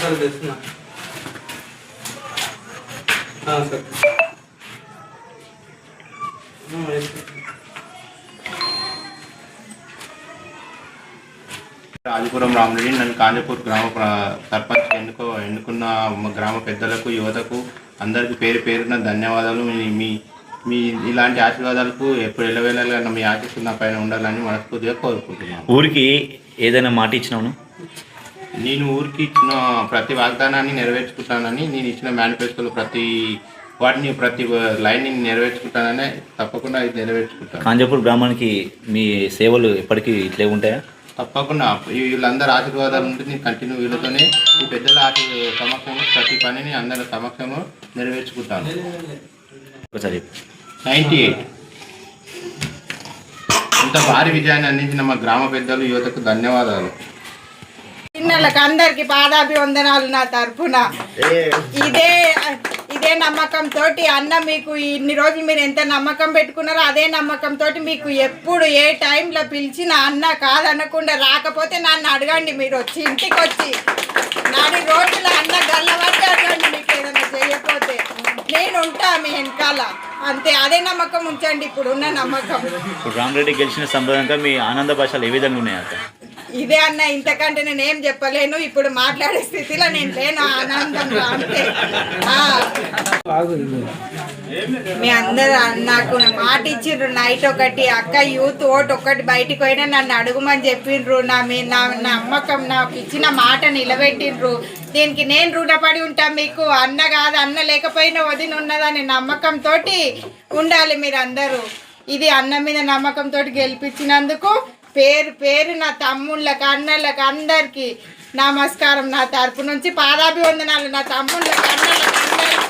Sir తెస్తున్నా sir. Rajapuram Ramareddy నన్ను కాంజపూర్ గ్రామ సర్పంచ్ ఎన్నుకో ఎన్నుకున్న గ్రామ పెద్దలకు యువతకు అందరికీ పేరు పేరున ధన్యవాదాలు. మీ మీ మీ ఇలాంటి ఆశీర్వాదాలకు ఎప్పుడు ఎల్లవేళలా మీ ఆశీస్సులు నా పైన ఉండాలని మనస్ఫూర్తిగా కోరుకుంటున్నాను. ఊరికి ఏదైనా మాట ఇచ్చినావును? నేను ఊరికి ఇచ్చిన ప్రతి వాగ్దానాన్ని నెరవేర్చుకుంటానని నేను ఇచ్చిన మేనిఫెస్టోలో ప్రతి వాటిని ప్రతి లైన్ని నెరవేర్చుకుంటానని తప్పకుండా ఇది నెరవేర్చుకుంటాను. కాంజాపూర్ గ్రామానికి మీ సేవలు ఎప్పటికీ ఇట్లే ఉంటాయా? తప్పకుండా. వీళ్ళందరి ఆశీర్వాదాలు ఉంటే నేను కంటిన్యూ వీళ్ళతోనే ఈ పెద్దల ఆశీ సమక్షంలో ప్రతి పనిని అందరి సమక్షంలో నెరవేర్చుకుంటాను. ఒకసారి. నైంటీ ఎయిట్ ఇంత భారీ విజయాన్ని అందించిన మా గ్రామ పెద్దలు యువతకు ధన్యవాదాలు. పిల్లలకు అందరికి పాదాభివందనాలు నా తరఫున ఇదే ఇదే నమ్మకం తోటి అన్న మీకు ఇన్ని రోజులు మీరు ఎంత నమ్మకం పెట్టుకున్నారో అదే నమ్మకం తోటి మీకు ఎప్పుడు ఏ టైంలో పిలిచిన అన్న కాదనకుండా రాకపోతే నన్ను అడగండి మీరు వచ్చి ఇంటికి వచ్చి. నాని రోజుల అన్న గల్లబట్టి అడగండి మీకు ఏదైనా చేయకపోతే. నేను ఉంటా మీ వెనకాల. అంతే అదే నమ్మకం ఉంచండి ఇప్పుడు ఉన్న నమ్మకం. ఇప్పుడు రామరెడ్డి గెలిచిన సంప్రదాయంగా మీ ఆనంద భాషలు ఏ విధంగా ఉన్నాయి అక్క ఇదే అన్న ఇంతకంటే నేను ఏం చెప్పలేను. ఇప్పుడు మాట్లాడే స్థితిలో నేను లేను. ఆనందంగా అంతే. మీ అందరు నాకు మాట ఇచ్చిండ్రు. నైట్ ఒకటి అక్క యూత్ ఓట్ ఒకటి బయటికి పోయినా నన్ను అడుగుమని చెప్పిండ్రు. నా మీ నా నమ్మకం నాకు ఇచ్చిన మాట నిలబెట్టిండ్రు. దీనికి నేను రుణపడి ఉంటాను మీకు. అన్న కాదు అన్న లేకపోయినా వదిన ఉన్నదనే నమ్మకంతో ఉండాలి మీరందరూ. ఇది అన్న మీద నమ్మకంతో గెలిపించినందుకు పేరు పేరు నా తమ్ముళ్ళకి అన్నళ్ళకి అందరికీ నమస్కారం నా తరపు నుంచి. పాదాభివందనాలు నా తమ్ముళ్ళకి అన్నళ్ళకి అందరికి.